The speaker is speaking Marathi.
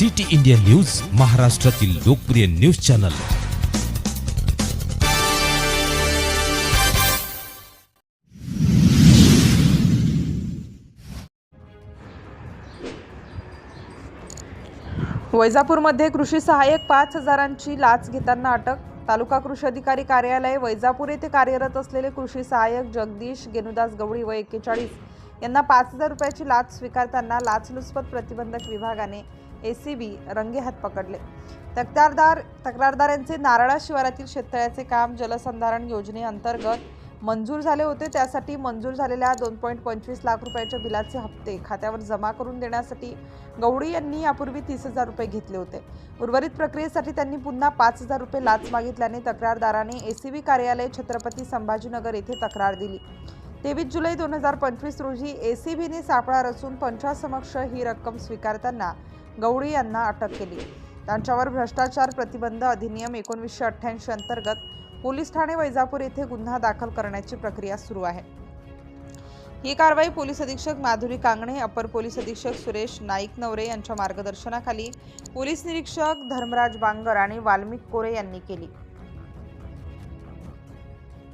सिटी इंडिया न्यूज महाराष्ट्रातील लोकप्रिय न्यूज चॅनल. वैजापूरमध्ये कृषी सहाय्यक पाच हजारांची लाच घेताना अटक. तालुका कृषी अधिकारी कार्यालय वैजापूर येथे कार्यरत असलेले कृषी सहाय्यक जगदीश गेनुदास गवळी व एक्केचाळीस यांना पाच हजार रुपयाची लाच स्वीकारताना लाचलुचपत प्रतिबंधक विभागाने एसीबी रंगेहात पकडले. तक्रारदार तक्रारदारांचे नारळा शिवारातील शेततळ्याचे काम जलसंधारण योजनेअंतर्गत मंजूर झाले होते. त्यासाठी मंजूर झालेल्या दोन पॉईंट पंचवीस लाख रुपयाच्या बिलाचे हप्ते खात्यावर जमा करून देण्यासाठी गवडी यांनी यापूर्वी तीस हजार रुपये घेतले होते. उर्वरित प्रक्रियेसाठी त्यांनी पुन्हा पाच हजार रुपये लाच मागितल्याने तक्रारदाराने एसीबी कार्यालय छत्रपती संभाजीनगर येथे तक्रार दिली. तेवीस जुलै दोन हजार पंचवीस रोजी एसीबीने सापळा रचून पंचासमक्ष ही रक्कम स्वीकारताना गवळी यांना अटक केली. त्यांच्यावर भ्रष्टाचार प्रतिबंध अधिनियम एकोणीसशे अठ्ठ्याऐंशी अंतर्गत पोलीस ठाणे वैजापूर येथे गुन्हा दाखल करण्याची प्रक्रिया सुरू आहे. ही कारवाई पोलीस अधीक्षक माधुरी कांगणे अपर पोलीस अधीक्षक सुरेश नाईक नवरे यांच्या मार्गदर्शनाखाली पोलीस निरीक्षक धर्मराज बांगर आणि वाल्मिक कोरे यांनी केली.